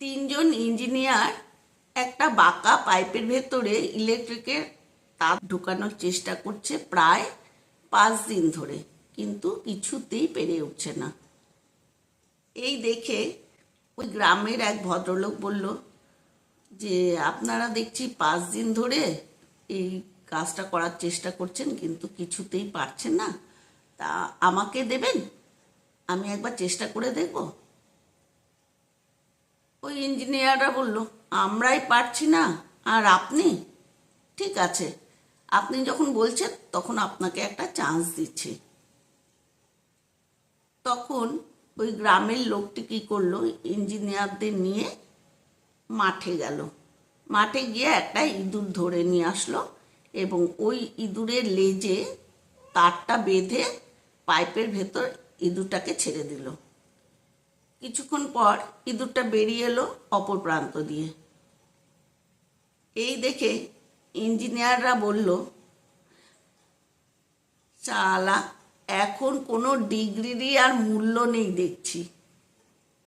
তিনজন ইঞ্জিনিয়ার একটা বাঁকা পাইপের ভেতরে ইলেকট্রিকের তার ঢোকানোর চেষ্টা করছে প্রায় পাঁচ দিন ধরে, কিন্তু কিছুতেই পেরে উঠছে না। এই দেখে ওই গ্রামের এক ভদ্রলোক বলল, যে আপনারা দেখছি পাঁচ দিন ধরে এই কাজটা করার চেষ্টা করছেন, কিন্তু কিছুতেই পারছেন না। তা আমাকে দেবেন? আমি একবার চেষ্টা করে দেখব। ওই ইঞ্জিনিয়াররা বলল, আমরাই পারছি না, আর আপনি? ঠিক আছে, আপনি যখন বলছেন, তখন আপনাকে একটা চান্স দিচ্ছি। তখন ওই গ্রামের লোকটি কী করল, ইঞ্জিনিয়ারদের নিয়ে মাঠে গেল। মাঠে গিয়ে একটা ইঁদুর ধরে নিয়ে আসলো এবং ওই ইঁদুরের লেজে তারটা বেঁধে পাইপের ভেতর ইঁদুরটাকে ছেড়ে দিল। কিছুক্ষণ পর ইঁদুরটা বেরিয়ে এলো অপর প্রান্ত দিয়ে। এই দেখে ইঞ্জিনিয়াররা বলল, চালা, এখন কোনো ডিগ্রিরই আর মূল্য নেই দেখছি।